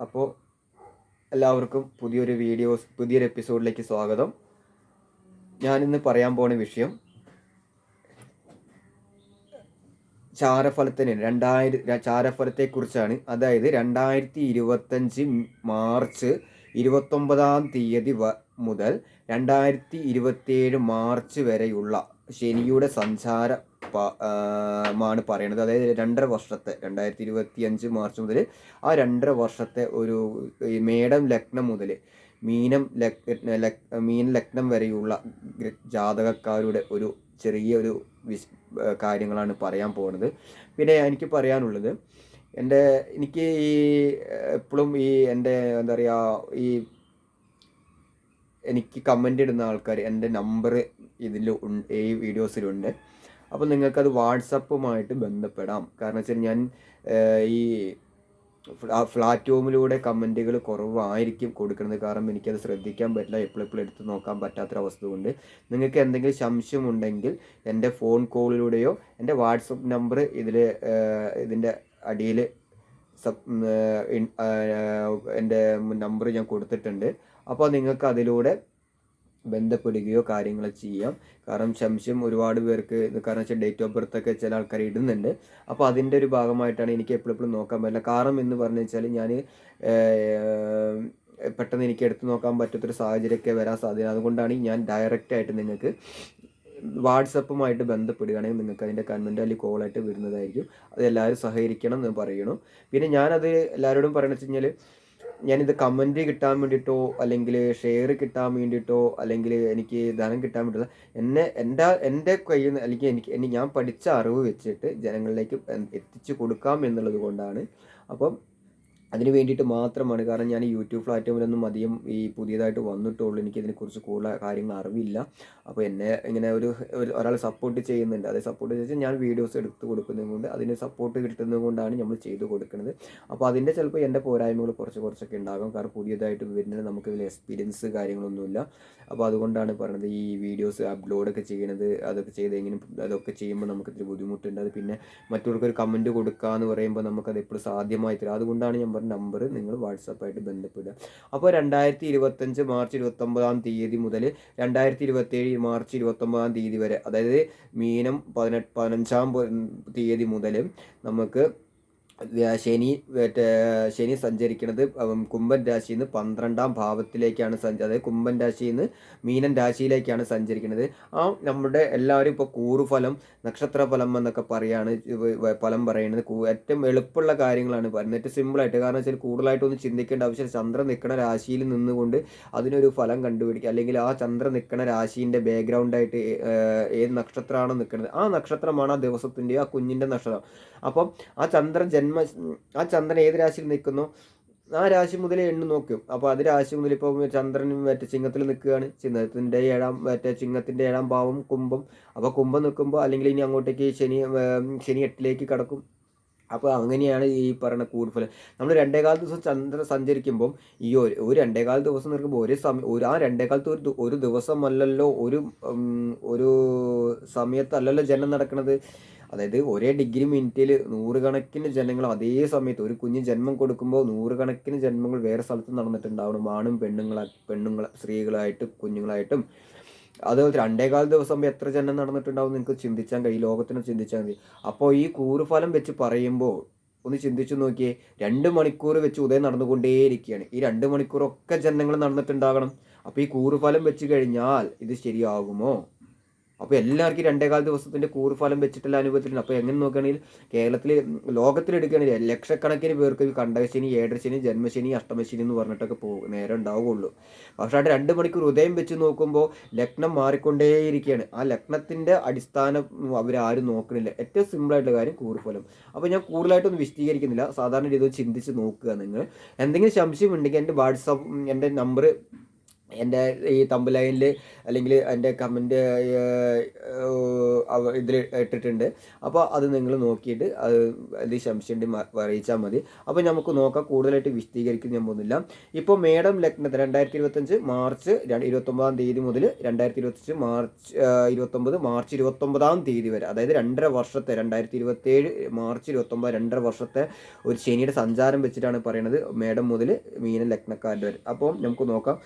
അപ്പോൾ എല്ലാവർക്കും പുതിയൊരു വീഡിയോസ് പുതിയൊരു എപ്പിസോഡിലേക്ക് സ്വാഗതം. ഞാനിന്ന് പറയാൻ പോണ വിഷയം ചാരഫലത്തിന് രണ്ടായിരം ചാരഫലത്തെക്കുറിച്ചാണ്. അതായത് രണ്ടായിരത്തി ഇരുപത്തഞ്ച് മാർച്ച് ഇരുപത്തൊമ്പതാം തീയതി മുതൽ രണ്ടായിരത്തി ഇരുപത്തിയേഴ് മാർച്ച് വരെയുള്ള ശനിയുടെ സഞ്ചാര പ- പറയുന്നത്. അതായത് രണ്ടര വർഷത്തെ രണ്ടായിരത്തി ഇരുപത്തി അഞ്ച് മാർച്ച് മുതൽ ആ രണ്ടര വർഷത്തെ ഒരു മേടം ലഗ്നം മുതൽ മീനം ലക് മീൻ ലഗ്നം വരെയുള്ള ജാതകക്കാരുടെ ഒരു ചെറിയ ഒരു വിശ് കാര്യങ്ങളാണ് പറയാൻ പോകുന്നത് പിന്നെ എനിക്ക് പറയാനുള്ളത് എന്റെ എനിക്ക് ഈ എപ്പോഴും ഈ എന്റെ എന്താ പറയുക ഈ എനിക്ക് കമന്റ് ഇടുന്ന ആൾക്കാർ എന്റെ നമ്പർ ഇതിൽ ഈ വീഡിയോസിലുണ്ട് അപ്പോൾ നിങ്ങൾക്കത് വാട്സപ്പുമായിട്ട് ബന്ധപ്പെടാം. കാരണം വെച്ചാൽ ഞാൻ ഈ പ്ലാറ്റ്ഫോമിലൂടെ കമന്റുകൾ കുറവായിരിക്കും കൊടുക്കുന്നത്. കാരണം എനിക്കത് ശ്രദ്ധിക്കാൻ പറ്റില്ല. എപ്പോഴെപ്പോഴും എടുത്ത് നോക്കാൻ പറ്റാത്തൊരവസ്ഥ കൊണ്ട്. നിങ്ങൾക്ക് എന്തെങ്കിലും സംശയമുണ്ടെങ്കിൽ എന്റെ ഫോൺ കോളിലൂടെയോ എന്റെ വാട്സപ്പ് നമ്പർ ഇതിൽ ഇതിന്റെ അടിയിൽ സബ് എന്റെ നമ്പർ ഞാൻ കൊടുത്തിട്ടുണ്ട്. അപ്പോൾ നിങ്ങൾക്ക് അതിലൂടെ ബന്ധപ്പെടുകയോ കാര്യങ്ങൾ ചെയ്യാം. കാരണം ശംശം ഒരുപാട് പേർക്ക് കാരണം വെച്ചാൽ ഡേറ്റ് ഓഫ് ബർത്ത് ഒക്കെ ചില ആൾക്കാർ ഇടുന്നുണ്ട്. അപ്പോൾ അതിന്റെ ഒരു ഭാഗമായിട്ടാണ് എനിക്ക് എപ്പോഴും നോക്കാൻ പറ്റില്ല. കാരണം എന്ന് പറഞ്ഞു വെച്ചാൽ ഞാൻ പെട്ടെന്ന് എനിക്ക് എടുത്തു നോക്കാൻ പറ്റാത്തൊരു സാഹചര്യമൊക്കെ വരാൻ സാധ്യത. അതുകൊണ്ടാണ് ഞാൻ ഡയറക്റ്റ് ആയിട്ട് നിങ്ങൾക്ക് വാട്സപ്പുമായിട്ട് ബന്ധപ്പെടുകയാണെങ്കിൽ നിങ്ങൾക്ക് അതിന്റെ കൺവെന്റ് അല്ലെങ്കിൽ കോളായിട്ട് വരുന്നതായിരിക്കും. അത് എല്ലാവരും സഹകരിക്കണം എന്ന് പറയണം. പിന്നെ ഞാനത് എല്ലാവരോടും പറയണമെന്ന് വെച്ച് കഴിഞ്ഞാൽ ഞാനിത് കമന്റ് കിട്ടാൻ വേണ്ടിയിട്ടോ അല്ലെങ്കിൽ ഷെയർ കിട്ടാൻ വേണ്ടിയിട്ടോ അല്ലെങ്കിൽ എനിക്ക് ധനം കിട്ടാൻ വേണ്ടിയിട്ടോ എന്നെ എന്റെ എന്റെ കയ്യിൽ നിന്ന് അല്ലെങ്കിൽ എനിക്ക് എന്നെ ഞാൻ പഠിച്ച അറിവ് വെച്ചിട്ട് ജനങ്ങളിലേക്ക് എത്തിച്ചു കൊടുക്കാം എന്നുള്ളത് കൊണ്ടാണ്. അപ്പം അതിന് വേണ്ടിയിട്ട് മാത്രമാണ്. കാരണം ഞാൻ യൂട്യൂബ് പ്ലാറ്റ്ഫോമിലൊന്നും അധികം ഈ പുതിയതായിട്ട് വന്നിട്ടുള്ളൂ. എനിക്ക് ഇതിനെക്കുറിച്ച് കൂടുതൽ കാര്യങ്ങൾ അറിവില്ല. അപ്പോൾ എന്നെ ഇങ്ങനെ ഒരു ഒരു- ഒരാൾ സപ്പോർട്ട് ചെയ്യുന്നുണ്ട്. അതേ സപ്പോർട്ട് ചെയ്ത് ഞാൻ വീഡിയോസ് എടുത്ത് കൊടുക്കുന്നത് കൊണ്ട് അതിന് സപ്പോർട്ട് കിട്ടുന്നത് കൊണ്ടാണ് നമ്മൾ ചെയ്തു കൊടുക്കുന്നത്. അപ്പോൾ അതിന്റെ ചിലപ്പോൾ എന്റെ പോരായ്മകൾ കുറച്ച് കുറച്ചൊക്കെ ഉണ്ടാകും. കാരണം പുതിയതായിട്ട് വരുന്നത് നമുക്ക് ഇതിൽ എക്സ്പീരിയൻസ് കാര്യങ്ങളൊന്നുമില്ല. അപ്പോൾ അതുകൊണ്ടാണ് പറയുന്നത് ഈ വീഡിയോസ് അപ്ലോഡൊക്കെ ചെയ്യണത് അതൊക്കെ ചെയ്ത് എങ്ങനെ അതൊക്കെ ചെയ്യുമ്പോൾ നമുക്ക് ഇത്തിരി ബുദ്ധിമുട്ടുണ്ട്. അത് പിന്നെ മറ്റുള്ളവർക്ക് ഒരു കമന്റ് കൊടുക്കുക എന്ന് പറയുമ്പോൾ നമുക്കത് എപ്പോഴും സാധ്യമായി തരും. അതുകൊണ്ടാണ് ഞാൻ പറഞ്ഞ നമ്പർ നിങ്ങൾ വാട്സാപ്പായിട്ട് ബന്ധപ്പെടുക. അപ്പോൾ രണ്ടായിരത്തി ഇരുപത്തഞ്ച് മാർച്ച് ഇരുപത്തൊമ്പതാം തീയതി മുതൽ രണ്ടായിരത്തി ഇരുപത്തേഴ് മാർച്ച് ഇരുപത്തൊമ്പതാം തീയതി വരെ അതായത് മീനം പതിനെട്ട് പതിനഞ്ചാം തീയതി മുതൽ നമുക്ക് ശനി ശനി സഞ്ചരിക്കുന്നത് കുംഭൻ രാശിയിൽ നിന്ന് പന്ത്രണ്ടാം ഭാവത്തിലേക്കാണ് സഞ്ച അതായത് കുംഭൻ രാശിയിൽ നിന്ന് മീനൻ രാശിയിലേക്കാണ് സഞ്ചരിക്കുന്നത് ആ നമ്മുടെ എല്ലാവരും ഇപ്പോൾ കൂറുഫലം നക്ഷത്ര ഫലം എന്നൊക്കെ പറയാണ് ഫലം പറയുന്നത്. ഏറ്റവും എളുപ്പമുള്ള കാര്യങ്ങളാണ് പറയുന്നത്. ഏറ്റവും സിമ്പിളായിട്ട് കാരണം വെച്ചാൽ കൂടുതലായിട്ടൊന്നും ചിന്തിക്കേണ്ട ആവശ്യം ചന്ദ്രൻ നിൽക്കുന്ന രാശിയിൽ നിന്നുകൊണ്ട് അതിനൊരു ഫലം കണ്ടുപിടിക്കുക. അല്ലെങ്കിൽ ആ ചന്ദ്രൻ നിൽക്കുന്ന രാശിന്റെ ബാക്ക്ഗ്രൗണ്ടായിട്ട് ഏത് നക്ഷത്രമാണോ നിൽക്കുന്നത്. ആ നക്ഷത്രമാണ് ആ ദിവസത്തിന്റെ ആ കുഞ്ഞിന്റെ നക്ഷത്രം. അപ്പം ആ ചന്ദ്രൻ ജന്മ ആ ചന്ദ്രൻ ഏത് രാശിയിൽ നിൽക്കുന്നു? ആ രാശി മുതലേ എണ്ണു നോക്കും. അപ്പോൾ അത് രാശി മുതൽ ഇപ്പോൾ ചന്ദ്രൻ മറ്റേ ചിങ്ങത്തിൽ നിൽക്കുകയാണ്. ചിങ്ങത്തിന്റെ ഏഴാം മറ്റേ ചിങ്ങത്തിന്റെ ഏഴാം ഭാവം കുംഭം. അപ്പോൾ കുംഭം നിൽക്കുമ്പോൾ അല്ലെങ്കിൽ ഇനി അങ്ങോട്ടേക്ക് ശനി ശനി എട്ടിലേക്ക് കടക്കും. അപ്പോൾ അങ്ങനെയാണ് ഈ പറയുന്ന കൂടുതൽ. നമ്മൾ രണ്ടേകാൽ ദിവസം ചന്ദ്ര സഞ്ചരിക്കുമ്പോൾ ഈ ഒരു ഒരു രണ്ടേകാൽ ദിവസം നിൽക്കുമ്പോൾ ഒരേ സമയം ഒരു ആ രണ്ടേകാലത്ത് ഒരു ഒരു ദിവസമല്ലല്ലോ ഒരു ഒരു സമയത്തല്ലല്ലോ ജനം നടക്കുന്നത്. അതായത് ഒരേ ഡിഗ്രി മിനിറ്റിൽ നൂറുകണക്കിന് ജനങ്ങൾ അതേ സമയത്ത് ഒരു കുഞ്ഞ് ജന്മം കൊടുക്കുമ്പോൾ നൂറുകണക്കിന് ജന്മങ്ങൾ വേറെ സ്ഥലത്ത് നടന്നിട്ടുണ്ടാവണം. ആണും പെണ്ണുങ്ങളെ പെണ്ണുങ്ങൾ സ്ത്രീകളായിട്ടും കുഞ്ഞുങ്ങളായിട്ടും. അതുപോലെ രണ്ടേകാൽ ദിവസം എത്ര ജനം നടന്നിട്ടുണ്ടാവും നിങ്ങൾക്ക് ചിന്തിച്ചാൽ കഴിയും. ലോകത്തിന് ചിന്തിച്ചാൽ മതി. അപ്പോൾ ഈ കൂറുഫലം വെച്ച് പറയുമ്പോൾ ഒന്ന് ചിന്തിച്ചു നോക്കിയേ. രണ്ട് മണിക്കൂർ വെച്ച് ഉദയം നടന്നുകൊണ്ടേയിരിക്കുകയാണ്. ഈ രണ്ട് മണിക്കൂറൊക്കെ ജനങ്ങൾ നടന്നിട്ടുണ്ടാകണം. അപ്പോൾ ഈ കൂറുഫലം വെച്ച് കഴിഞ്ഞാൽ ഇത് ശരിയാകുമോ? അപ്പോൾ എല്ലാവർക്കും രണ്ടേകാൽ ദിവസത്തിന്റെ കൂറുഫലം വെച്ചിട്ടുള്ള അനുഭവത്തിലുണ്ട്. അപ്പോൾ എങ്ങനെ നോക്കുകയാണെങ്കിൽ കേരളത്തിൽ ലോകത്തിലെടുക്കുകയാണെങ്കിൽ ലക്ഷക്കണക്കിന് പേർക്ക് ഈ കണ്ടകശനി ഏഴരശനി ജന്മശനി അഷ്ടമശനി എന്ന് പറഞ്ഞിട്ടൊക്കെ പോകും നേരം ഉണ്ടാവുകയുള്ളൂ. പക്ഷേ അവിടെ രണ്ട് മണിക്കൂർ ഉദയം വെച്ച് നോക്കുമ്പോൾ ലഗ്നം മാറിക്കൊണ്ടേയിരിക്കുകയാണ്. ആ ലഗ്നത്തിന്റെ അടിസ്ഥാനം അവരാരും നോക്കണില്ല. ഏറ്റവും സിമ്പിളായിട്ടുള്ള കാര്യം കൂറുഫലം അപ്പോൾ ഞാൻ കൂടുതലായിട്ടൊന്നും വിശദീകരിക്കുന്നില്ല. സാധാരണ രീതിയിൽ ചിന്തിച്ച് നോക്കുക നിങ്ങൾ. എന്തെങ്കിലും സംശയം ഉണ്ടെങ്കിൽ എന്റെ വാട്സപ്പ് എന്റെ നമ്പർ എന്റെ ഈ തമ്പലൈനിൽ അല്ലെങ്കിൽ എന്റെ കമന്റ് ഇതിൽ ഇട്ടിട്ടുണ്ട്. അപ്പോൾ അത് നിങ്ങൾ നോക്കിയിട്ട് അത് ഇത് സംശയം അറിയിച്ചാൽ മതി. അപ്പോൾ നമുക്ക് നോക്കാം കൂടുതലായിട്ട് വിശദീകരിക്കുന്ന ഞാൻ പോകുന്നില്ല. ഇപ്പോൾ മേഡം ലഗ്നത്തിൽ രണ്ടായിരത്തി ഇരുപത്തഞ്ച് മാർച്ച് ഇരുപത്തൊമ്പതാം തീയതി മുതൽ രണ്ടായിരത്തി ഇരുപത്തഞ്ച് മാർച്ച് ഇരുപത്തൊമ്പത് മാർച്ച് ഇരുപത്തൊമ്പതാം തീയതി വരെ അതായത് രണ്ടര വർഷത്തെ രണ്ടായിരത്തി ഇരുപത്തേഴ് മാർച്ച് ഇരുപത്തൊമ്പത് രണ്ടര വർഷത്തെ ഒരു ശനിയുടെ സഞ്ചാരം വെച്ചിട്ടാണ് പറയുന്നത് മേഡം മുതൽ മീന ലഗ്നക്കാരുടെ വരെ. അപ്പോൾ നമുക്ക് നോക്കാം.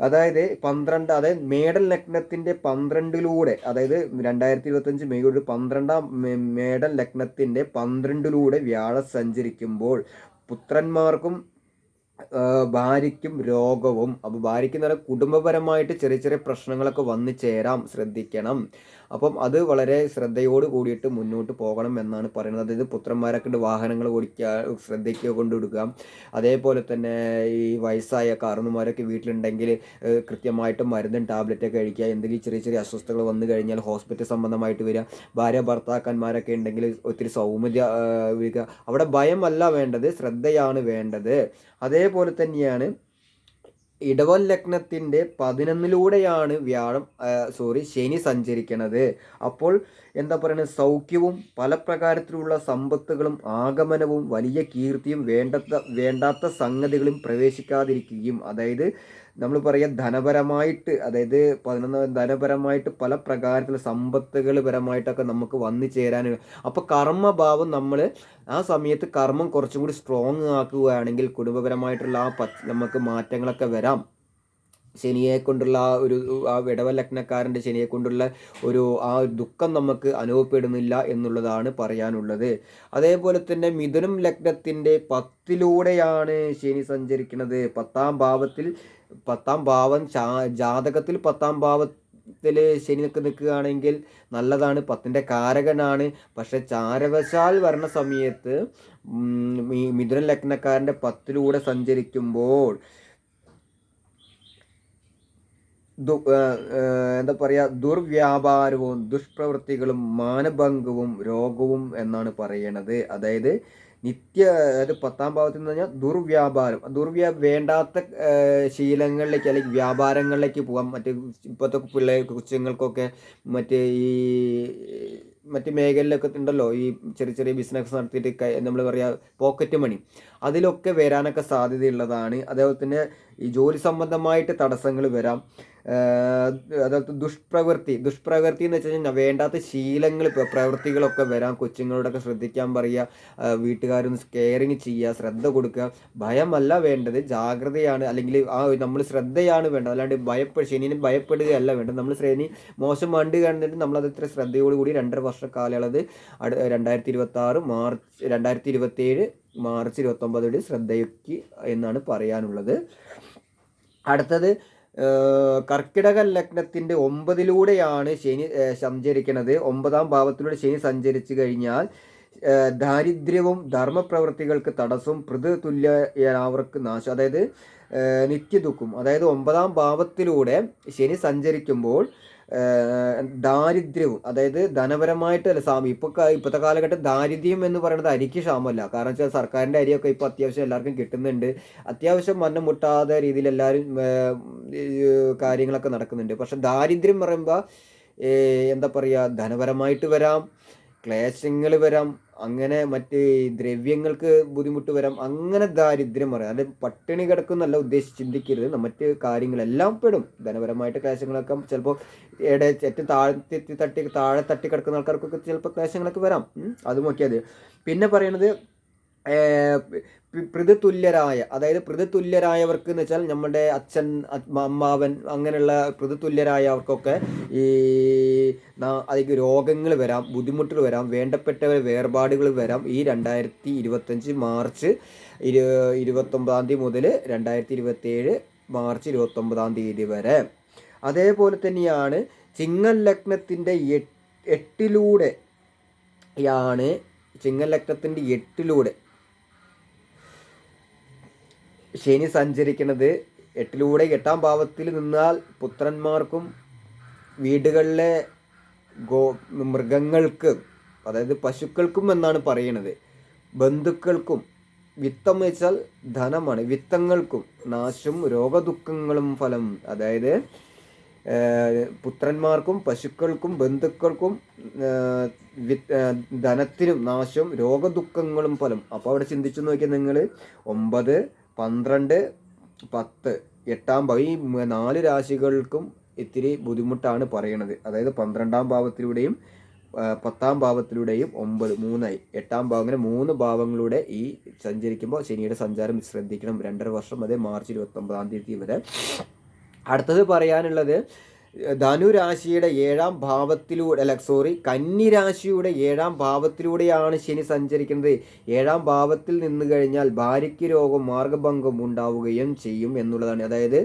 അതായത് പന്ത്രണ്ട് അതായത് മേഡൽ ലഗ്നത്തിന്റെ പന്ത്രണ്ടിലൂടെ അതായത് രണ്ടായിരത്തി ഇരുപത്തഞ്ച് മെയ് ഒരു പന്ത്രണ്ടാം മേഡൽ ലഗ്നത്തിന്റെ പന്ത്രണ്ടിലൂടെ വ്യാഴം സഞ്ചരിക്കുമ്പോൾ പുത്രന്മാർക്കും ഭാര്യയ്ക്കും രോഗവും അപ്പോൾ ഭാര്യയ്ക്ക് കുടുംബപരമായിട്ട് ചെറിയ ചെറിയ പ്രശ്നങ്ങളൊക്കെ വന്നു ചേരാം ശ്രദ്ധിക്കണം. അപ്പം അത് വളരെ ശ്രദ്ധയോട് കൂടിയിട്ട് മുന്നോട്ട് പോകണം എന്നാണ് പറയുന്നത്. അതായത് പുത്രന്മാരൊക്കെ വാഹനങ്ങൾ ഓടിക്കുക ശ്രദ്ധയ്ക്ക് കൊണ്ടുവിടുക അതേപോലെ തന്നെ ഈ വയസ്സായ കാരണന്മാരൊക്കെ വീട്ടിലുണ്ടെങ്കിൽ കൃത്യമായിട്ട് മരുന്നും ടാബ്ലറ്റൊക്കെ കഴിക്കുക. എന്തെങ്കിലും ചെറിയ ചെറിയ അസ്വസ്ഥതകൾ വന്നു കഴിഞ്ഞാൽ ഹോസ്പിറ്റൽ സംബന്ധമായിട്ട് വരിക. ഭാര്യ ഭർത്താക്കന്മാരൊക്കെ ഉണ്ടെങ്കിൽ ഒത്തിരി സൗമ്യ വരിക അവിടെ ഭയമല്ല വേണ്ടത് ശ്രദ്ധയാണ് വേണ്ടത്. അതേപോലെ തന്നെയാണ് ഇടവൻ ലഗ്നത്തിന്റെ പതിനൊന്നിലൂടെയാണ് വ്യാഴം സോറി ശനി സഞ്ചരിക്കുന്നത് അപ്പോൾ എന്താ പറയുന്നത് സൗഖ്യവും പല പ്രകാരത്തിലുള്ള സമ്പത്തുകളും ആഗമനവും വലിയ കീർത്തിയും വേണ്ടത്ത വേണ്ടാത്ത സംഗതികളും പ്രവേശിക്കാതിരിക്കുകയും അതായത് നമ്മൾ പറയാം ധനപരമായിട്ട് അതായത് പതിനൊന്ന് ധനപരമായിട്ട് പല പ്രകാരത്തിലുള്ള സമ്പത്തുകൾ പരമായിട്ടൊക്കെ നമുക്ക് വന്നു ചേരാൻ അപ്പോൾ കർമ്മഭാവം നമ്മൾ ആ സമയത്ത് കർമ്മം കുറച്ചും കൂടി സ്ട്രോങ് ആക്കുകയാണെങ്കിൽ കുടുംബപരമായിട്ടുള്ള ആ നമുക്ക് മാറ്റങ്ങളൊക്കെ വരാം. ശനിയെ കൊണ്ടുള്ള ആ ഒരു ആ വിടവ ലഗ്നക്കാരന്റെ ശനിയെ കൊണ്ടുള്ള ഒരു ആ ദുഃഖം നമുക്ക് അനുഭവപ്പെടുന്നില്ല എന്നുള്ളതാണ് പറയാനുള്ളത്. അതേപോലെ തന്നെ മിഥുനം ലഗ്നത്തിന്റെ പത്തിലൂടെയാണ് ശനി സഞ്ചരിക്കുന്നത്. പത്താം ഭാവത്തിൽ പത്താം ഭാവം ജാതകത്തിൽ പത്താം ഭാവത്തിൽ ശനി നിൽക്ക് നിൽക്കുകയാണെങ്കിൽ നല്ലതാണ്. പത്തിന്റെ കാരകനാണ്. പക്ഷെ ചാരവശാൽ വരണ സമയത്ത് മിഥുന ലഗ്നക്കാരന്റെ പത്തിലൂടെ സഞ്ചരിക്കുമ്പോൾ എന്താ പറയുക ദുർവ്യാപാരവും ദുഷ്പ്രവൃത്തികളും മാനഭംഗവും രോഗവും എന്നാണ് പറയണത്. അതായത് നിത്യ അതായത് പത്താം ഭാവത്തിൽ നിന്ന് പറഞ്ഞാൽ ദുർവ്യാപാരം. ദുർവ്യാ വേണ്ടാത്ത ശീലങ്ങളിലേക്ക് അല്ലെങ്കിൽ വ്യാപാരങ്ങളിലേക്ക് പോകാം മറ്റ് ഇപ്പോഴത്തെ പിള്ളേർ കൊച്ചുങ്ങൾക്കൊക്കെ മറ്റ് ഈ മറ്റ് മേഖലയിലൊക്കെ ഉണ്ടല്ലോ ഈ ചെറിയ ചെറിയ ബിസിനസ് നടത്തിയിട്ട് നമ്മൾ പറയുക പോക്കറ്റ് മണി അതിലൊക്കെ വരാനൊക്കെ സാധ്യതയുള്ളതാണ്. അതേപോലെ തന്നെ ഈ ജോലി സംബന്ധമായിട്ട് തടസ്സങ്ങൾ വരാം. അതായത് ദുഷ്പ്രവൃത്തി. ദുഷ്പ്രവൃത്തി എന്ന് വെച്ച് കഴിഞ്ഞാൽ വേണ്ടാത്ത ശീലങ്ങൾ പ്രവൃത്തികളൊക്കെ വരാം കൊച്ചുങ്ങളോടൊക്കെ ശ്രദ്ധിക്കാൻ പറയുക വീട്ടുകാരൊന്ന് കെയറിങ് ചെയ്യുക ശ്രദ്ധ കൊടുക്കുക. ഭയമല്ല വേണ്ടത് ജാഗ്രതയാണ്. അല്ലെങ്കിൽ ആ നമ്മൾ ശ്രദ്ധയാണ് വേണ്ടത്. അല്ലാണ്ട് ഭയപ്പെ ശനിനെ ഭയപ്പെടുകയല്ല വേണ്ടത്. നമ്മൾ ശ്രേണി മോശം വണ്ടി കണ്ടിട്ട് നമ്മളത് ഇത്ര ശ്രദ്ധയോടുകൂടി രണ്ടര വർഷ കാലയളവ് രണ്ടായിരത്തി ഇരുപത്തി ആറ് മാർച്ച് രണ്ടായിരത്തി ഇരുപത്തേഴ് മാർച്ച് ഇരുപത്തൊമ്പതോടെ ശ്രദ്ധയ്ക്ക് എന്നാണ് പറയാനുള്ളത്. അടുത്തത് കർക്കിടക ലഗ്നത്തിന്റെ ഒമ്പതിലൂടെയാണ് ശനി സഞ്ചരിക്കുന്നത്. ഒമ്പതാം ഭാവത്തിലൂടെ ശനി സഞ്ചരിച്ചു കഴിഞ്ഞാൽ ദാരിദ്ര്യവും ധർമ്മപ്രവൃത്തികൾക്ക് തടസ്സവും പൃഥുതുല്യവർക്ക് നാശം അതായത് നിത്യദുഃഖം അതായത് ഒമ്പതാം ഭാവത്തിലൂടെ ശനി സഞ്ചരിക്കുമ്പോൾ ദാരിദ്ര്യവും അതായത് ധനപരമായിട്ട് സാമി ഇപ്പൊ ഇപ്പോഴത്തെ കാലഘട്ടം ദാരിദ്ര്യം എന്ന് പറയുന്നത് അരിക്ക് ക്ഷാമല്ല കാരണം വെച്ചാൽ സർക്കാരിന്റെ അരിയൊക്കെ ഇപ്പൊ അത്യാവശ്യം എല്ലാവർക്കും കിട്ടുന്നുണ്ട്. അത്യാവശ്യം മന്നം മുട്ടാതെ രീതിയിൽ എല്ലാവരും കാര്യങ്ങളൊക്കെ നടക്കുന്നുണ്ട്. പക്ഷെ ദാരിദ്ര്യം പറയുമ്പോൾ എന്താ പറയുക ധനപരമായിട്ട് വരാം. ക്ലേശങ്ങൾ വരാം അങ്ങനെ മറ്റ് ദ്രവ്യങ്ങൾക്ക് ബുദ്ധിമുട്ട് വരാം അങ്ങനെ ദാരിദ്ര്യം പറയാം അത് പട്ടിണി കിടക്കുന്നല്ല ഉദ്ദേശിച്ച് ചിന്തിക്കരുത്. മറ്റ് കാര്യങ്ങളെല്ലാം പെടും. ധനപരമായിട്ട് ക്ലേശങ്ങളൊക്കെ ചിലപ്പോൾ ഇടയിൽ ഏറ്റവും താഴ്ത്തി തട്ടി താഴെ തട്ടി കിടക്കുന്ന ആൾക്കാർക്കൊക്കെ ചിലപ്പോൾ ക്ലേശങ്ങളൊക്കെ വരാം. അത് നോക്കിയാൽ പിന്നെ പറയുന്നത് പൃഥുതുല്യരായ അതായത് പൃഥുതുല്യരായവർക്ക് എന്ന് വെച്ചാൽ നമ്മുടെ അച്ഛൻ അമ്മാവൻ അങ്ങനെയുള്ള പൃഥുതുല്യരായവർക്കൊക്കെ ഈ അതിലേക്ക് രോഗങ്ങൾ വരാം ബുദ്ധിമുട്ടുകൾ വരാം വേണ്ടപ്പെട്ട വേർപാടുകൾ വരാം ഈ രണ്ടായിരത്തി ഇരുപത്തഞ്ച് മാർച്ച് ഇരു ഇരുപത്തൊമ്പതാം തീയതി മുതൽ രണ്ടായിരത്തി ഇരുപത്തേഴ് മാർച്ച് ഇരുപത്തൊമ്പതാം തീയതി വരെ. അതേപോലെ തന്നെയാണ് ചിങ്ങൽ ലഗ്നത്തിന്റെ എട്ടിലൂടെയാണ് ചിങ്ങൽ ലഗ്നത്തിന്റെ എട്ടിലൂടെ ശനി സഞ്ചരിക്കുന്നത് എട്ടിലൂടെ എട്ടാം ഭാവത്തിൽ നിന്നാൽ പുത്രന്മാർക്കും വീടുകളിലെ ഗോ മൃഗങ്ങൾക്ക് അതായത് പശുക്കൾക്കും എന്നാണ് പറയുന്നത് ബന്ധുക്കൾക്കും വിത്തം വെച്ചാൽ ധനമാണ്. വിത്തങ്ങൾക്കും നാശം രോഗദുഃഖങ്ങളും ഫലം അതായത് പുത്രന്മാർക്കും പശുക്കൾക്കും ബന്ധുക്കൾക്കും ധനത്തിനും നാശവും രോഗദുഃഖങ്ങളും ഫലം. അപ്പോൾ അവിടെ ചിന്തിച്ചു നോക്കിയാൽ നിങ്ങൾ ഒമ്പത് പന്ത്രണ്ട് പത്ത് എട്ടാം ഭാവം. ഈ നാല് രാശികൾക്കും ഇത്തിരി ബുദ്ധിമുട്ടാണ് പറയണത് അതായത് പന്ത്രണ്ടാം ഭാവത്തിലൂടെയും പത്താം ഭാവത്തിലൂടെയും ഒമ്പത് മൂന്നായി. എട്ടാം ഭാവം അങ്ങനെ മൂന്ന് ഭാവങ്ങളുടെ ഈ സഞ്ചരിക്കുമ്പോൾ ശനിയുടെ സഞ്ചാരം ശ്രദ്ധിക്കണം. രണ്ടര വർഷം അതേ മാർച്ച് ഇരുപത്തി ഒമ്പതാം തീയതി വരെ. അടുത്തത് പറയാനുള്ളത് ധനുരാശിയുടെ ഏഴാം ഭാവത്തിലൂടെ അല്ല സോറി കന്നിരാശിയുടെ ഏഴാം ഭാവത്തിലൂടെയാണ് ശനി സഞ്ചരിക്കുന്നത്. ഏഴാം ഭാവത്തിൽ നിന്ന് കഴിഞ്ഞാൽ ഭാര്യയ്ക്ക് രോഗം മാർഗഭംഗം ഉണ്ടാവുകയും ചെയ്യും എന്നുള്ളതാണ്. അതായത്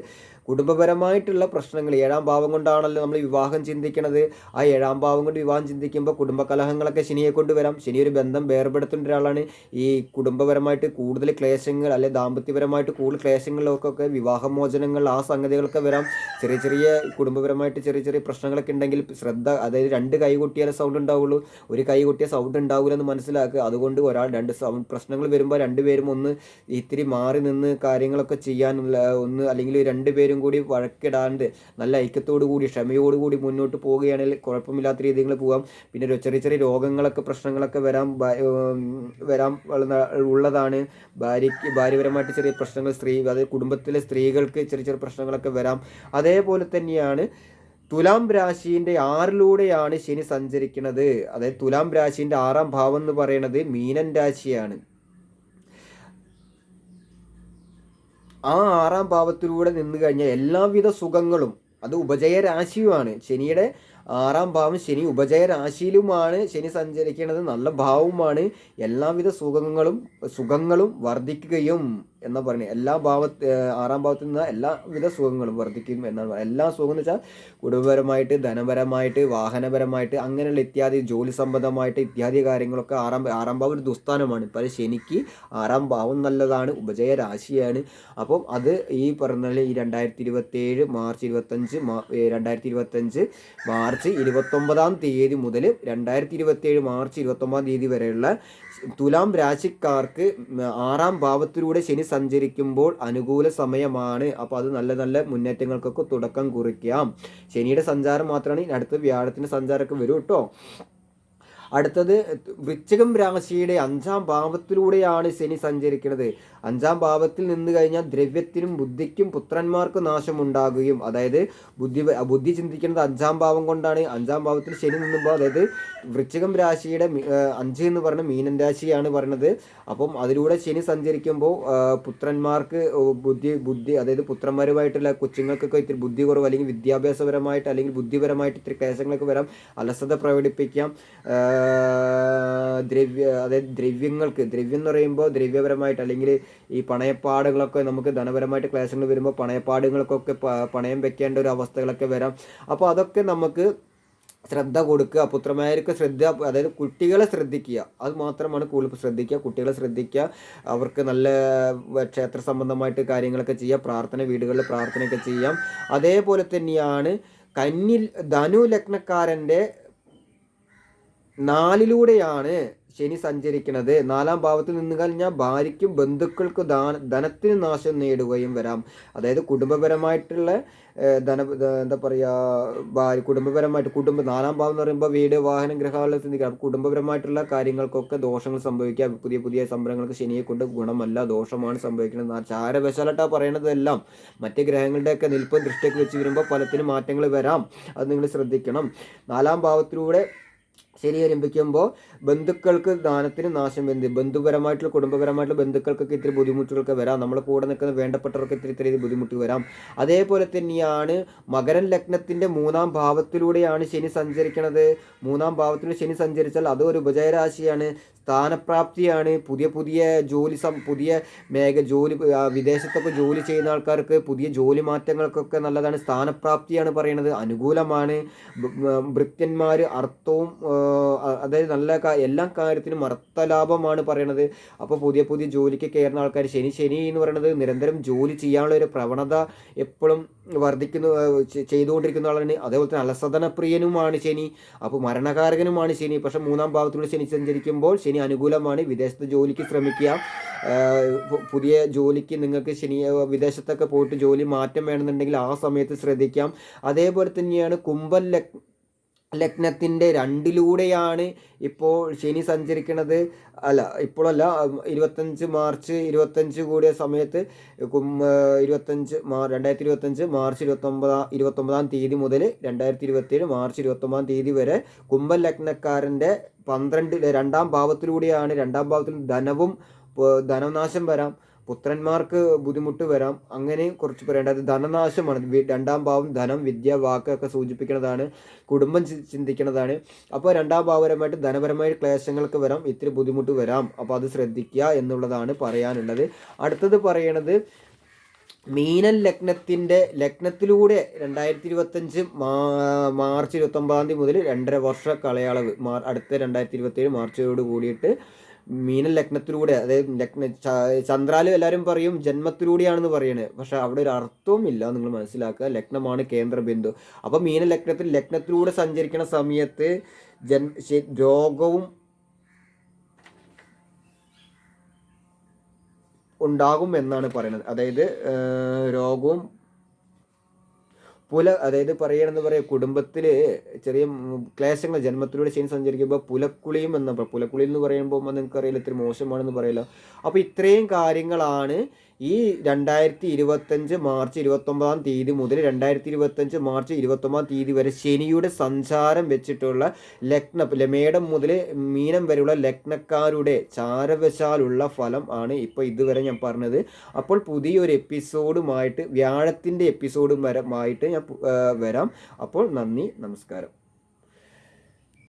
കുടുംബപരമായിട്ടുള്ള പ്രശ്നങ്ങൾ ഏഴാം ഭാവം കൊണ്ടാണല്ലോ നമ്മൾ വിവാഹം ചിന്തിക്കുന്നത് ആ ഏഴാം ഭാവം കൊണ്ട് വിവാഹം ചിന്തിക്കുമ്പോൾ കുടുംബകലഹങ്ങളൊക്കെ ശനിയെ കൊണ്ടുവരാം. ശനി ഒരു ബന്ധം വേർപെടുത്തുന്ന ഒരാളാണ്. ഈ കുടുംബപരമായിട്ട് കൂടുതൽ ക്ലേശങ്ങൾ അല്ലെ ദാമ്പത്യപരമായിട്ട് കൂടുതൽ ക്ലേശങ്ങളിലൊക്കെ വിവാഹമോചനങ്ങൾ ആ സംഗതികളൊക്കെ വരാം. ചെറിയ ചെറിയ കുടുംബപരമായിട്ട് ചെറിയ ചെറിയ പ്രശ്നങ്ങളൊക്കെ ഉണ്ടെങ്കിൽ ശ്രദ്ധ അതായത് രണ്ട് കൈ കൊട്ടിയാലേ സൗണ്ട് ഉണ്ടാവുള്ളൂ. ഒരു കൈ കൊട്ടിയാൽ സൗണ്ട് ഉണ്ടാവില്ല എന്ന് മനസ്സിലാക്കുക. അതുകൊണ്ട് ഒരാൾ രണ്ട് സൗണ്ട് പ്രശ്നങ്ങൾ വരുമ്പോൾ രണ്ടുപേരും ഒന്ന് ഇത്തിരി മാറി നിന്ന് കാര്യങ്ങളൊക്കെ ചെയ്യാനുള്ള ഒന്ന് അല്ലെങ്കിൽ രണ്ടുപേരും കൂടി വഴക്കിടാണ്ട് നല്ല ഐക്യത്തോടു കൂടി ക്ഷമയോടുകൂടി മുന്നോട്ട് പോവുകയാണെങ്കിൽ കുഴപ്പമില്ലാത്ത രീതിയിൽ പോകാം. പിന്നെ ചെറിയ ചെറിയ രോഗങ്ങളൊക്കെ പ്രശ്നങ്ങളൊക്കെ വരാൻ വരാൻ ഉള്ളതാണ്. ഭാര്യയ്ക്ക് ഭാര്യപരമായിട്ട് ചെറിയ പ്രശ്നങ്ങൾ സ്ത്രീ അതായത് കുടുംബത്തിലെ സ്ത്രീകൾക്ക് ചെറിയ ചെറിയ പ്രശ്നങ്ങളൊക്കെ വരാം. അതേപോലെ തന്നെയാണ് തുലാം രാശിന്റെ ആറിലൂടെയാണ് ശനി സഞ്ചരിക്കുന്നത്. അതായത് തുലാം രാശിന്റെ ആറാം ഭാവം എന്ന് പറയുന്നത് മീനൻ രാശിയാണ്. ആ ആറാം ഭാവത്തിലൂടെ നിന്ന് കഴിഞ്ഞാൽ എല്ലാവിധ സുഖങ്ങളും അത് ഉപജയ രാശിയുമാണ്. ശനിയുടെ ആറാം ഭാവം ശനി ഉപജയ രാശിയിലുമാണ്. ശനി സഞ്ചരിക്കുന്നത് നല്ല ഭാവവുമാണ്. എല്ലാവിധ സുഖങ്ങളും സുഖങ്ങളും വർദ്ധിക്കുകയും എന്നാ പറയുന്നത് എല്ലാ ഭാവ ആറാം ഭാവത്തിൽ നിന്ന് എല്ലാവിധ സുഖങ്ങളും വർദ്ധിക്കും എന്നാണ് എല്ലാ സുഖം എന്ന് വെച്ചാൽ കുടുംബപരമായിട്ട് ധനപരമായിട്ട് വാഹനപരമായിട്ട് അങ്ങനെയുള്ള ഇത്യാദി ജോലി സംബന്ധമായിട്ട് ഇത്യാദി കാര്യങ്ങളൊക്കെ ആറാം ആറാം ഭാവം ഒരു ദുസ്ഥാനമാണ്. ഇപ്പോൾ ശനിക്ക് ആറാം ഭാവം നല്ലതാണ് ഉപജയ രാശിയാണ്. അപ്പം അത് ഈ പറഞ്ഞ ഈ രണ്ടായിരത്തി ഇരുപത്തി ഏഴ് മാർച്ച് ഇരുപത്തഞ്ച് രണ്ടായിരത്തി ഇരുപത്തഞ്ച് മാർച്ച് ഇരുപത്തൊമ്പതാം തീയതി മുതൽ രണ്ടായിരത്തി ഇരുപത്തി ഏഴ് മാർച്ച് ഇരുപത്തൊമ്പതാം തീയതി വരെയുള്ള തുലാം രാശിക്കാർക്ക് ആറാം ഭാവത്തിലൂടെ ശനി സഞ്ചരിക്കുമ്പോൾ അനുകൂല സമയമാണ്. അപ്പോൾ അത് നല്ല നല്ല മുന്നേറ്റങ്ങൾക്കൊക്കെ തുടക്കം കുറിക്കാം. ശനിയുടെ സഞ്ചാരം മാത്രമാണ് അടുത്ത വ്യാഴത്തിന്റെ സഞ്ചാരമൊക്കെ വരും കേട്ടോ അടുത്തത് വൃശ്ചികം രാശിയുടെ അഞ്ചാം ഭാവത്തിലൂടെയാണ് ശനി സഞ്ചരിക്കുന്നത്. അഞ്ചാം ഭാവത്തിൽ നിന്ന് കഴിഞ്ഞാൽ ദ്രവ്യത്തിനും ബുദ്ധിക്കും പുത്രന്മാർക്ക് നാശമുണ്ടാകുകയും അതായത് ബുദ്ധി ബുദ്ധി ചിന്തിക്കുന്നത് അഞ്ചാം ഭാവം കൊണ്ടാണ്. അഞ്ചാം ഭാവത്തിൽ ശനി നിന്നുമ്പോൾ അതായത് വൃശ്ചികം രാശിയുടെ അഞ്ച് എന്ന് പറഞ്ഞ മീനൻ രാശിയാണ് പറയുന്നത്. അപ്പം അതിലൂടെ ശനി സഞ്ചരിക്കുമ്പോൾ പുത്രന്മാർക്ക് ബുദ്ധി ബുദ്ധി അതായത് പുത്രന്മാരുമായിട്ടുള്ള കൊച്ചുങ്ങൾക്കൊക്കെ ഇത്തിരി ബുദ്ധി കുറവ് അല്ലെങ്കിൽ വിദ്യാഭ്യാസപരമായിട്ട് അല്ലെങ്കിൽ ബുദ്ധിപരമായിട്ട് ഇത്തിരി ക്ലേശങ്ങളൊക്കെ വരാം. അലസത പ്രകടിപ്പിക്കാം. ദ്രവ്യ അതായത് ദ്രവ്യങ്ങൾക്ക് ദ്രവ്യം എന്ന് പറയുമ്പോൾ ദ്രവ്യപരമായിട്ട് അല്ലെങ്കിൽ ഈ പണയപ്പാടുകളൊക്കെ നമുക്ക് ധനപരമായിട്ട് ക്ലേശങ്ങൾ വരുമ്പോൾ പണയപ്പാടുകൾക്കൊക്കെ പണയം വെക്കേണ്ട ഒരു അവസ്ഥകളൊക്കെ വരാം. അപ്പോൾ അതൊക്കെ നമുക്ക് ശ്രദ്ധ കൊടുക്കുക പുത്രമാർക്ക് ശ്രദ്ധ അതായത് കുട്ടികളെ ശ്രദ്ധിക്കുക. അത് മാത്രമാണ് കൂടുതൽ ശ്രദ്ധിക്കുക. കുട്ടികളെ ശ്രദ്ധിക്കുക അവർക്ക് നല്ല ക്ഷേത്ര സംബന്ധമായിട്ട് കാര്യങ്ങളൊക്കെ ചെയ്യുക പ്രാർത്ഥന വീടുകളിൽ പ്രാർത്ഥനയൊക്കെ ചെയ്യാം. അതേപോലെ തന്നെയാണ് കന്നിൽ ധനു ലഗ്നക്കാരന്റെ നാലിലൂടെയാണ് ശനി സഞ്ചരിക്കുന്നത്. നാലാം ഭാവത്തിൽ നിന്ന് കഴിഞ്ഞാൽ ഭാര്യയ്ക്കും ബന്ധുക്കൾക്ക് ദാന ധനത്തിന് നാശം നേടുകയും വരാം. അതായത് കുടുംബപരമായിട്ടുള്ള ധന എന്താ പറയുക ഭാര്യ കുടുംബപരമായിട്ട് കുടുംബ നാലാം ഭാവം എന്ന് പറയുമ്പോൾ വീട് വാഹനം ഗൃഹാലയം ചിന്തിക്കാം കുടുംബപരമായിട്ടുള്ള കാര്യങ്ങൾക്കൊക്കെ ദോഷങ്ങൾ സംഭവിക്കാം പുതിയ പുതിയ സംരംഭങ്ങൾക്ക് ശനിയെ കൊണ്ട് ഗുണമല്ല ദോഷമാണ് സംഭവിക്കുന്നത്. ചാരവശാലട്ടാ പറയണതെല്ലാം മറ്റ് ഗ്രഹങ്ങളുടെയൊക്കെ നിൽപ്പ് ദൃഷ്ടിയൊക്കെ വെച്ച് വരുമ്പോൾ പലത്തിനും മാറ്റങ്ങൾ വരാം. അത് നിങ്ങൾ ശ്രദ്ധിക്കണം. നാലാം ഭാവത്തിലൂടെ ശരിയാരംഭിക്കുമ്പോൾ ബന്ധുക്കൾക്ക് ദാനത്തിന് നാശം വരുന്നത് ബന്ധുപരമായിട്ടുള്ള കുടുംബപരമായിട്ടുള്ള ബന്ധുക്കൾക്കൊക്കെ ഇത്തിരി ബുദ്ധിമുട്ടുകളൊക്കെ വരാം. നമ്മളെ കൂടെ നിൽക്കുന്ന വേണ്ടപ്പെട്ടവർക്ക് ഇത്തിരി ഇത്തിരി ബുദ്ധിമുട്ട് വരാം. അതേപോലെ തന്നെയാണ് മകരൻ ലഗ്നത്തിന്റെ മൂന്നാം ഭാവത്തിലൂടെയാണ് ശനി സഞ്ചരിക്കുന്നത് മൂന്നാം ഭാവത്തിൽ ശനി സഞ്ചരിച്ചാൽ അത് ഒരു ഉപജയരാശിയാണ്. സ്ഥാനപ്രാപ്തിയാണ്. പുതിയ പുതിയ ജോലി സം പുതിയ മേഘ ജോലി വിദേശത്തൊക്കെ ജോലി ചെയ്യുന്ന ആൾക്കാർക്ക് പുതിയ ജോലി മാറ്റങ്ങൾക്കൊക്കെ നല്ലതാണ്. സ്ഥാനപ്രാപ്തിയാണ് പറയുന്നത് അനുകൂലമാണ്. ഭൃത്യന്മാർ അർത്ഥവും അതായത് നല്ല എല്ലാ കാര്യത്തിനും അർത്ഥലാഭമാണ് പറയണത്. അപ്പോൾ പുതിയ പുതിയ ജോലിക്ക് കയറുന്ന ആൾക്കാർ ശനി ശനി എന്ന് പറയുന്നത് നിരന്തരം ജോലി ചെയ്യാനുള്ള ഒരു പ്രവണത എപ്പോഴും വർദ്ധിക്കുന്നു ചെയ്തുകൊണ്ടിരിക്കുന്ന ആളാണ്. അതേപോലെ തന്നെ അലസദനപ്രിയനുമാണ് ശനി. അപ്പോൾ മരണകാരകനുമാണ് ശനി. പക്ഷേ മൂന്നാം ഭാവത്തിലൂടെ ശനി സഞ്ചരിക്കുമ്പോൾ ശനി അനുകൂലമാണ്. വിദേശത്ത് ജോലിക്ക് ശ്രമിക്കുക. പുതിയ ജോലിക്ക് നിങ്ങൾക്ക് ശനി വിദേശത്തൊക്കെ പോയിട്ട് ജോലി മാറ്റം വേണമെന്നുണ്ടെങ്കിൽ ആ സമയത്ത് ശ്രദ്ധിക്കാം. അതേപോലെ തന്നെയാണ് കുംഭൻ ലഗ്നത്തിന്റെ രണ്ടിലൂടെയാണ് ഇപ്പോൾ ശനി സഞ്ചരിക്കുന്നത്. അല്ല ഇപ്പോഴല്ല ഇരുപത്തഞ്ച് മാർച്ച് ഇരുപത്തഞ്ച് കൂടിയ സമയത്ത് ഇരുപത്തഞ്ച് മാ രണ്ടായിരത്തി ഇരുപത്തഞ്ച് മാർച്ച് ഇരുപത്തൊമ്പതാം ഇരുപത്തൊമ്പതാം തീയതി മുതൽ രണ്ടായിരത്തി ഇരുപത്തേഴ് മാർച്ച് ഇരുപത്തൊമ്പതാം തീയതി വരെ കുംഭൻ ലഗ്നക്കാരന്റെ പന്ത്രണ്ട് രണ്ടാം ഭാവത്തിലൂടെയാണ് രണ്ടാം ഭാവത്തിൽ ധനവും ധനനാശം വരാം. പുത്രന്മാർക്ക് ബുദ്ധിമുട്ട് വരാം. അങ്ങനെ കുറച്ച് പറയേണ്ടത് ധനനാശമാണ്. രണ്ടാം ഭാവം ധനം വിദ്യ വാക്കൊക്കെ സൂചിപ്പിക്കുന്നതാണ്. കുടുംബം ചിന്തിക്കുന്നതാണ്. അപ്പോൾ രണ്ടാം ഭാവപരമായിട്ട് ധനപരമായ ക്ലേശങ്ങൾക്ക് വരാം. ഇത്തിരി ബുദ്ധിമുട്ട് വരാം. അപ്പോൾ അത് ശ്രദ്ധിക്കുക എന്നുള്ളതാണ് പറയാനുള്ളത്. അടുത്തത് പറയണത് മീനൻ ലഗ്നത്തിന്റെ ലഗ്നത്തിലൂടെ രണ്ടായിരത്തി ഇരുപത്തഞ്ച് മാർച്ച് ഇരുപത്തൊമ്പതാം തീയതി മുതൽ രണ്ടര വർഷ കാലയളവ്. അടുത്ത രണ്ടായിരത്തി ഇരുപത്തേഴ് മാർച്ചോട് കൂടിയിട്ട് മീനൻ ലഗ്നത്തിലൂടെ അതായത് ലഗ്ന ചന്ദ്രാലും എല്ലാവരും പറയും ജന്മത്തിലൂടെയാണെന്ന് പറയണത് പക്ഷെ അവിടെ ഒരു അർത്ഥവും ഇല്ല നിങ്ങൾ മനസ്സിലാക്കുക. ലഗ്നമാണ് കേന്ദ്ര ബിന്ദു അപ്പോൾ മീന ലഗ്നത്തിൽ ലഗ്നത്തിലൂടെ സഞ്ചരിക്കുന്ന സമയത്ത് ജൻ രോഗവും ഉണ്ടാകും എന്നാണ് പറയുന്നത്. അതായത് രോഗവും പുല അതായത് പറയണമെന്ന് പറയാം കുടുംബത്തിൽ ചെറിയ ക്ലേശങ്ങൾ ജന്മത്തിലൂടെ ചെയ്യാൻ സഞ്ചരിക്കുമ്പോൾ പുലക്കുളിയും എന്ന പുലക്കുളി എന്ന് പറയുമ്പോൾ നിങ്ങൾക്കറിയില്ല ഇത്തിരി മോശമാണെന്ന് പറയല്ലോ. അപ്പോൾ ഇത്രയും കാര്യങ്ങളാണ് ഈ രണ്ടായിരത്തി ഇരുപത്തഞ്ച് മാർച്ച് ഇരുപത്തൊമ്പതാം തീയതി മുതൽ രണ്ടായിരത്തി ഇരുപത്തഞ്ച് മാർച്ച് ഇരുപത്തൊമ്പതാം തീയതി വരെ ശനിയുടെ സഞ്ചാരം വെച്ചിട്ടുള്ള ലഗ്ന ലമേടം മുതൽ മീനം വരെയുള്ള ലഗ്നക്കാരുടെ ചാരവശാലുള്ള ഫലം ആണ് ഇപ്പോൾ ഇതുവരെ ഞാൻ പറഞ്ഞത്. അപ്പോൾ പുതിയൊരു എപ്പിസോഡുമായിട്ട് വ്യാഴത്തിന്റെ എപ്പിസോഡും വരമായിട്ട് ഞാൻ വരാം. അപ്പോൾ നന്ദി നമസ്കാരം.